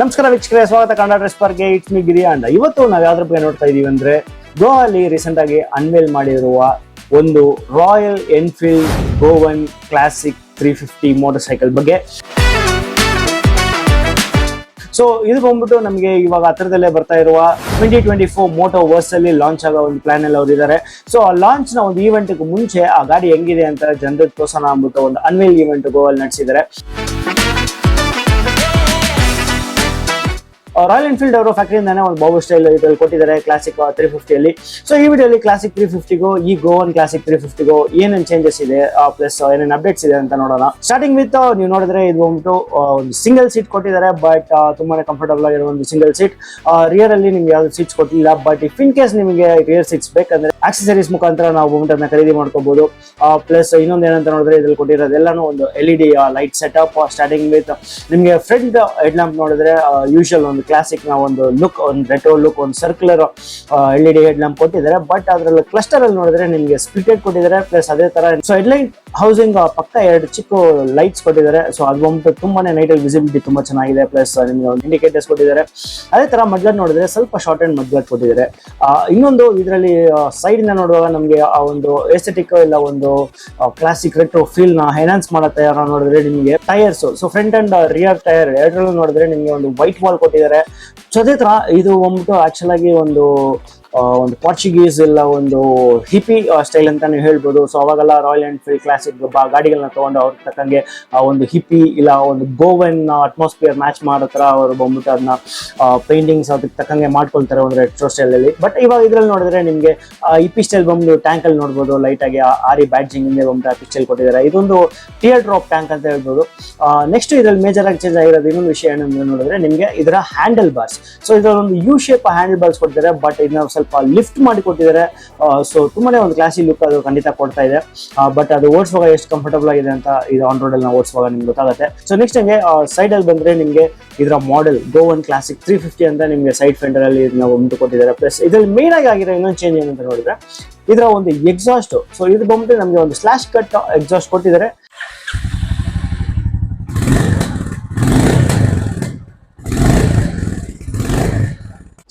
ನಮಸ್ಕಾರ ವೀಕ್ಷಕರೇ, ಸ್ವಾಗತ. ಕನ್ನಡ ಪಾರ್ಕ್ಗೆ ಇಟ್ಸ್ ಮಿ ಗಿರಿಯಾ ಅಂಡ್ ಇವತ್ತು ನಾವು ಯಾವ್ದ್ರ ಬಗ್ಗೆ ನೋಡ್ತಾ ಇದೀವಿ ಅಂದ್ರೆ ಗೋವಾಲಿ ರೀಸೆಂಟ್ ಆಗಿ ಅನ್ವೇಲ್ ಮಾಡಿರುವ ಒಂದು Royal Enfield Goan classic three fifty motorcycle ಬಗ್ಗೆ. ಸೊ ಇದು ಬಂದ್ಬಿಟ್ಟು ನಮಗೆ ಇವಾಗ ಹತ್ರದಲ್ಲೇ ಬರ್ತಾ ಇರುವ twenty twenty four Motoverse ಅಲ್ಲಿ ಲಾಂಚ್ ಆಗೋ ಒಂದು ಪ್ಲಾನ್ ಅವ್ರು ಇದ್ದಾರೆ ಸೊ ಆ ಲಾಂಚ್ನ ಒಂದು ಈವೆಂಟ್ ಮುಂಚೆ ಆ ಗಾಡಿ ಹೆಂಗಿದೆ ಅಂತ ಜನರಿಗೆ ತೋರ್ಸೋಣ ಅಂದ್ಬಿಟ್ಟು ಒಂದು ಅನ್ವೇಲ್ ಈವೆಂಟ್ ಗೋವಲ್ಲಿ ನಡೆಸಿದ್ದಾರೆ. ರಾಯಲ್ ಎನ್ಫೀಲ್ಡ್ ಅವರು ಫ್ಯಾಕ್ಟ್ರಿಯಿಂದಾನೆ ಒಂದು ಬಾಬು ಸ್ಟೈಲ್ ಇದ್ರಲ್ಲಿ ಕೊಟ್ಟಿದ್ದಾರೆ ಕ್ಲಾಸಿಕ್ ತ್ರೀ ಫಿಫ್ಟಿಯಲ್ಲಿ ಸೊ ಈ ವಿಡಿಯೋಲಿ ಕ್ಲಾಸಿಕ್ ತ್ರೀ ಫಿಫ್ಟಿಗೂ ಈ ಗೋವನ್ ಕ್ಲಾಸಿಕ್ ತ್ರೀ ಫಿಫ್ಟಿಗೂ ಏನೇನು ಚೇಂಜಸ್ ಇದೆ ಪ್ಲಸ್ ಏನೇನು ಅಪ್ಡೇಟ್ಸ್ ಇದೆ ಅಂತ ನೋಡೋಣ. ಸ್ಟಾರ್ಟಿಂಗ್ ವಿತ್ ನೀವು ನೋಡಿದ್ರೆ ಇದು ಬಂದ್ಬಿಟ್ಟು ಒಂದು ಸಿಂಗಲ್ ಸೀಟ್ ಕೊಟ್ಟಿದ್ದಾರೆ ಬಟ್ ತುಂಬಾನೇ ಕಂಫರ್ಟಬಲ್ ಆಗಿರೋ ಒಂದು ಸಿಂಗಲ್ ಸೀಟ್ ರಿಯರ್ ಅಲ್ಲಿ ನಿಮ್ಗೆ ಯಾವ್ದು ಸೀಟ್ಸ್ ಕೊಟ್ಟಿಲ್ಲ ಬಟ್ ಇಫ್ ಇನ್ ಕೇಸ್ ನಿಮಗೆ ರಿಯರ್ ಸೀಟ್ಸ್ ಬೇಕಂದ್ರೆ ಆಕ್ಸೆಸರೀಸ್ ಮುಖಾಂತರ ನಾವು ಬಂದ್ಬಿಟ್ಟು ಅದನ್ನ ಖರೀದಿ ಮಾಡ್ಕೋಬಹುದು ಪ್ಲಸ್ ಇನ್ನೊಂದು ಏನಂತ ನೋಡಿದ್ರೆ ಇದ್ರಲ್ಲಿ ಕೊಟ್ಟಿರೋದೆಲ್ಲಾನು ಒಂದು L E D light setup starting with ನಿಮಗೆ ಫ್ರಂಟ್ ಹೆಡ್ ಲ್ಯಾಂಪ್ ನೋಡಿದ್ರೆ ಯೂಶಲ್ ಒಂದು ಕ್ಲಾಸಿಕ್ನ ಒಂದು ಲುಕ್ ಒಂದು ರೆಟೋ ಲುಕ್ ಒಂದು circular L E D head lamp ಕೊಟ್ಟಿದ್ದಾರೆ. ಬಟ್ ಅದರಲ್ಲಿ ಕ್ಲಸ್ಟರ್ ಅಲ್ಲಿ ನೋಡಿದ್ರೆ ನಿಮಗೆ ಸ್ಪ್ಲಿಟೆಡ್ ಕೊಟ್ಟಿದ್ದಾರೆ ಪ್ಲಸ್ ಅದೇ ತರ ಸೊ ಹೆಡ್ಲೈಟ್ ಹೌಸಿಂಗ್ ಪಕ್ಕ ಎರಡು ಚಿಕ್ಕ ಲೈಟ್ಸ್ ಕೊಟ್ಟಿದ್ದಾರೆ. ಸೊ ಅದು ಬಂದ್ಬಿಟ್ಟು ತುಂಬಾನೇ ನೈಟ್ ಅಲ್ಲಿ ವಿಸಿಬಿಲಿಟಿ ತುಂಬಾ ಚೆನ್ನಾಗಿದೆ ಪ್ಲಸ್ ನಿಮಗೆ ಒಂದು ಇಂಡಿಕೇಟರ್ಸ್ ಕೊಟ್ಟಿದ್ದಾರೆ. ಅದೇ ತರ ಮಡ್ಲರ್ ನೋಡಿದ್ರೆ ಸ್ವಲ್ಪ ಶಾರ್ಟ್ ಅಂಡ್ ಮಡ್ಲರ್ ಕೊಟ್ಟಿದ್ದಾರೆ. ಇನ್ನೊಂದು ಇದರಲ್ಲಿ ಸೈಡ್ ಇಂದ ನೋಡುವಾಗ ನಮಗೆ ಆ ಒಂದು ಎಸ್ಥೆಟಿಕ್ ಇಲ್ಲ, ಒಂದು ಕ್ಲಾಸಿಕ್ ರೆಟ್ರೋ ಫೀಲ್ನ ಎನ್ಹಾನ್ಸ್ ಮಾಡೋ ತಯಾರ ನೋಡಿದ್ರೆ ನಿಮಗೆ tyres so front and rear tyre ಎರಡರಲ್ಲೂ ನೋಡಿದ್ರೆ ನಿಮಗೆ ಒಂದು ವೈಟ್ ವಾಲ್ ಕೊಟ್ಟಿದ್ದಾರೆ. ಅದೇ ತರ ಇದು ಬಂದ್ಬಿಟ್ಟು ಆಕ್ಚುಲ್ ಆಗಿ ಒಂದು ಒಂದು ಪಾರ್ಚುಗೀಸ್ ಇಲ್ಲ ಒಂದು ಹಿಪಿ ಸ್ಟೈಲ್ ಅಂತಾನೆ ಹೇಳ್ಬೋದು. ಸೊ ಅವಾಗೆಲ್ಲ ರಾಯಲ್ ಎನ್ಫೀಲ್ಡ್ ಕ್ಲಾಸಿಕ್ ಗಾಡಿಗಳನ್ನ ತಗೊಂಡು ಅವ್ರ ತಕ್ಕಂಗೆ ಒಂದು ಹಿಪಿ ಇಲ್ಲ ಒಂದು ಗೋವನ್ ಅಟ್ಮಾಸ್ಫಿಯರ್ ಮ್ಯಾಚ್ ಮಾಡೋ ತರ ಅವರು ಬಂದ್ಬಿಟ್ಟು ಅದನ್ನ ಪೇಂಟಿಂಗ್ಸ್ ಅದಕ್ಕೆ ತಕ್ಕಂಗೆ ಮಾಡ್ಕೊಳ್ತಾರೆ ಒಂದು ರೆಟ್ರೋ ಸ್ಟೈಲ್ ಅಲ್ಲಿ. ಬಟ್ ಇವಾಗ ಇದ್ರಲ್ಲಿ ನೋಡಿದ್ರೆ ನಿಮಗೆ ಇಪಿ ಸ್ಟೈಲ್ ಬಂದು ಟ್ಯಾಂಕ್ ಅಲ್ಲಿ ನೋಡ್ಬೋದು ಲೈಟ್ ಆಗಿ ಆರಿ ಬ್ಯಾಡ್ಜಿಂಗ್ ಇಂದ ಬಂದು ಸ್ಟೈಲ್ ಕೊಟ್ಟಿದ್ದಾರೆ. ಇದೊಂದು ಟಿಯರ್ ಡ್ರಾಪ್ ಟ್ಯಾಂಕ್ ಅಂತ ಹೇಳ್ಬೋದು. ನೆಕ್ಸ್ಟ್ ಇದ್ರಲ್ಲಿ ಮೇಜರ್ ಆಗಿ ಚೇಂಜ್ ಆಗಿರೋದು ಇನ್ನೊಂದು ವಿಷಯ ಏನಂದ್ರೆ ನೋಡಿದ್ರೆ ನಿಮಗೆ ಇದರ ಹ್ಯಾಂಡಲ್ ಬಾರ್ಸ್ ಸೊ ಇದರಲ್ಲಿ ಒಂದು ಯು ಶೇಪ್ ಹ್ಯಾಂಡಲ್ ಬಾರ್ಸ್ ಕೊಟ್ಟಿದ್ದಾರೆ ಬಟ್ ಇದನ್ನ ಸ್ವಲ್ಪ ಲಿಫ್ಟ್ ಮಾಡಿ ಕೊಟ್ಟಿದ್ದಾರೆ ಸೊ ತುಂಬಾನೇ ಒಂದು ಕ್ಲಾಸಿ ಲುಕ್ ಅದು ಖಂಡಿತ ಕೊಡ್ತಾ ಇದೆ. ಬಟ್ ಅದು ಓಡಿಸುವಾಗ ಎಷ್ಟು ಕಂಫರ್ಟಬಲ್ ಆಗಿದೆ ಅಂತ ಇದು ಆನ್ ರೋಡ್ ಅಲ್ಲಿ ನಾವು ಓಡಿಸುವಾಗ ನಿಮ್ಗೆ ಗೊತ್ತಾಗುತ್ತೆ. ಸೊ ನೆಕ್ಸ್ಟ್ ಹಂಗೆ ಸೈಡ್ ಅಲ್ಲಿ ಬಂದ್ರೆ ನಿಮಗೆ ಇದರ model Goan classic three fifty ಅಂತ ನಿಮಗೆ ಸೈಡ್ ಫೆಂಡರ್ ಅಲ್ಲಿ ಒಂದು ಕೊಟ್ಟಿದ್ದಾರೆ. ಪ್ಲಸ್ ಇದ್ರಲ್ಲಿ ಮೇನ್ ಆಗಿ ಆಗಿರೋ ಇನ್ನೊಂದು ಚೇಂಜ್ ಏನಂತ ನೋಡಿದ್ರೆ, ಇದರ ಒಂದು ಎಕ್ಸಾಸ್ಟ್ ಸೊ ಇದು ಬಂದ್ಬಿಟ್ಟು ನಮಗೆ ಒಂದು ಸ್ಲಾಶ್ ಕಟ್ ಎಕ್ಸಾಸ್ಟ್ ಕೊಟ್ಟಿದ್ದಾರೆ.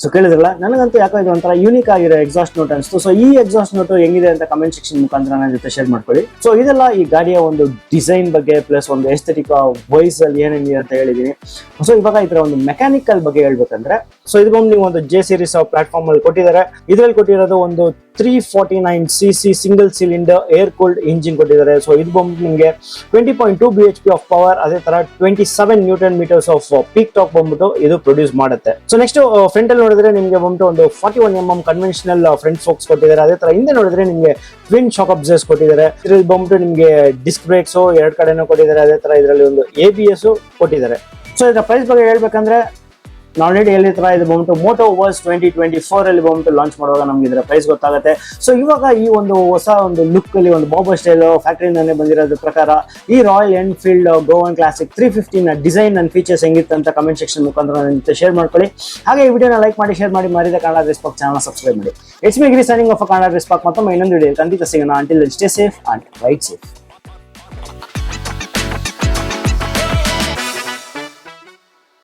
ಸೊ ಕೇಳಿದ್ರಲ್ಲ, ನನಗಂತೂ ಯಾಕೋ ಇದು ಒಂಥರ ಯೂನಿಕ್ ಆಗಿರೋ ಎಕ್ಸಾಸ್ಟ್ ನೋಟ್ ಅನಿಸ್ತು. ಸೊ ಈ ಎಕ್ಸಾಸ್ಟ್ ನೋಟ್ ಹೆಂಗಿದೆ ಅಂತ ಕಮೆಂಟ್ ಸೆಕ್ಷನ್ ಮುಖಾಂತರ ನನ್ನ ಜೊತೆ ಶೇರ್ ಮಾಡ್ಕೊಳ್ಳಿ. ಸೊ ಇದೆಲ್ಲ ಈ ಗಾಡಿಯ ಒಂದು ಡಿಸೈನ್ ಬಗ್ಗೆ ಪ್ಲಸ್ ಒಂದು ಎಸ್ಥೆಟಿಕ್ ವಾಯ್ಸ್ ಅಲ್ಲಿ ಏನೇನಿದೆ ಅಂತ ಹೇಳಿದೀನಿ ಸೊ ಇವಾಗ ಇದರ ಒಂದು ಮೆಕ್ಯಾನಿಕಲ್ ಬಗ್ಗೆ ಹೇಳ್ಬೇಕಂದ್ರೆ ಸೊ ಇದು ನೀವು ಒಂದು ಜೆ ಸೀರೀಸ್ ಪ್ಲಾಟ್ಫಾರ್ಮ್ ಅಲ್ಲಿ ಕೊಟ್ಟಿದ್ದಾರೆ. ಇದರಲ್ಲಿ ಕೊಟ್ಟಿರೋದು ಒಂದು three forty nine C C single cylinder air cooled engine ಕೊಟ್ಟಿದ್ದಾರೆ. ಸೊ ಇದು ಬಂದು ನಿಮಗೆ twenty point two B H P of power ಅದೇ ತರ twenty seven newton meters of peak torque ಬಂದ್ಬಿಟ್ಟು ಇದು ಪ್ರೊಡ್ಯೂಸ್ ಮಾಡುತ್ತೆ. ಸೊ ನೆಕ್ಸ್ಟ್ ಫ್ರಂಟ್ ಅಲ್ಲಿ ನೋಡಿದ್ರೆ ನಿಮಗೆ ಬಂದ್ಬಿಟ್ಟು ಒಂದು forty one M M conventional front forks ಕೊಟ್ಟಿದ್ದಾರೆ. ಅದೇ ತರ ಹಿಂದೆ ನೋಡಿದ್ರೆ ನಿಮಗೆ ಟ್ವಿನ್ ಶಾಕ್ ಅಬ್ಸರ್ಸ್ ಕೊಟ್ಟಿದ್ದಾರೆ. ಇದ್ರಲ್ಲಿ ಬಂದ್ಬಿಟ್ಟು ನಿಮಗೆ ಡಿಸ್ಕ್ ಬ್ರೇಕ್ಸ್ ಎರಡು ಕಡೆನೂ ಕೊಟ್ಟಿದ್ದಾರೆ. ಅದೇ ತರ ಇದರಲ್ಲಿ ಒಂದು ಎ ಬಿ ಎಸ್ ಕೊಟ್ಟಿದ್ದಾರೆ. ಸೊ ಇದರ ಪ್ರೈಸ್ ಬಗ್ಗೆ ಹೇಳ್ಬೇಕಂದ್ರೆ ಆಲ್ರೆಡಿ ಹೇಳಿದ್ರ ಇದು ಬಂದ್ಬಿಟ್ಟು Motoverse twenty twenty four ಅಲ್ಲಿ ಬಂದ್ಬಿಟ್ಟು ಲಾಂಚ್ ಮಾಡುವಾಗ ನಮ್ಗೆ ಇದರ ಪ್ರೈಸ್ ಗೊತ್ತಾಗುತ್ತೆ. ಸೊ ಇವಾಗ ಈ ಒಂದು ಹೊಸ ಒಂದು ಲುಕ್ ಅಲ್ಲಿ ಒಂದು ಬಾಬೋ ಸ್ಟೈಲ್ ಫ್ಯಾಕ್ಟ್ರಿಯಿಂದಾನೆ ಬಂದಿರೋದ್ರ ಪ್ರಕಾರ, ಈ Royal Enfield Goan classic three ಫಿಫ್ಟಿನ ಡಿಸೈನ್ ಅಂಡ್ ಫೀಚರ್ಸ್ ಹೆಂಗಿತ್ತು ಅಂತ ಕಮೆಂಟ್ ಸೆಕ್ಷನ್ ಮುಖಾಂತರ ನನ್ನ ಶೇರ್ ಮಾಡ್ಕೊಳ್ಳಿ. ಹಾಗೆ ಈ ವಿಡಿಯೋನ ಲೈಕ್ ಮಾಡಿ ಶೇರ್ ಮಾಡಿ, ಮರಿದ ಕನ್ನಡ ರೆಸ್ಪಾಕ್ ಚಾನಲ್ ಸಬ್ಸ್ಕ್ರೈಬ್ ಮಾಡಿ. ಎಚ್ ಮಿ ಗಿರಿ ಸೈನಿಂಗ್ ಆಫ್ ಕನ್ನಡ ರೆಸ್ಪಾಕ್ ಮತ್ತೊಮ್ಮೆ ಇನ್ನೊಂದು ವಿಡಿಯೋ ಖಂಡಿತ ಸಿಗೋಣ. Until stay safe and ride safe